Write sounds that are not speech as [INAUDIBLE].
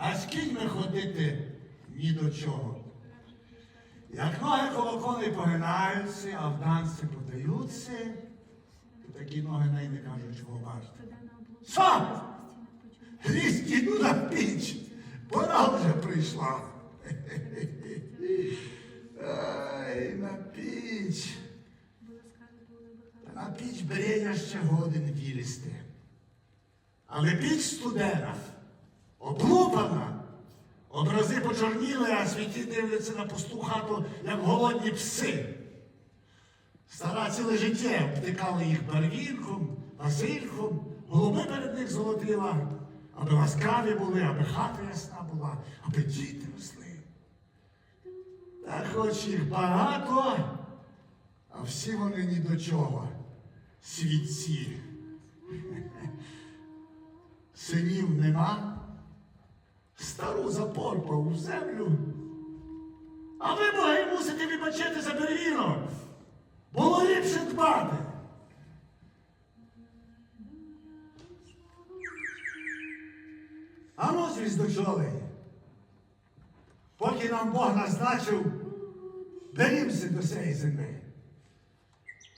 а з кіньми ходити ні до чого. Як ноги коло коней погинаються, а в танці подаються, то такі ноги най не кажуть, чого бачите. Сам! Лізь іду на піч, пора вже прийшла. Ай, на піч. На піч брея ще годин вілізти. Але піч студена, облупана, образи почорніли, а світі дивляться на пусту хату, як голодні пси. Стара ціле життя обтикала їх барвінком, васильком, голуби перед них золотила, аби ласкаві були, аби хата ясна була, аби діти росли. Та хоч їх багато, а всі вони ні до чого. Світці. [LAUGHS] Синів нема, стару запорпав у землю. А ви, боги, мусите вибачити за бервінок. Було ліпше дбати. А ну, звіздочолий, поки нам Бог назначив, берімся до цієї землі.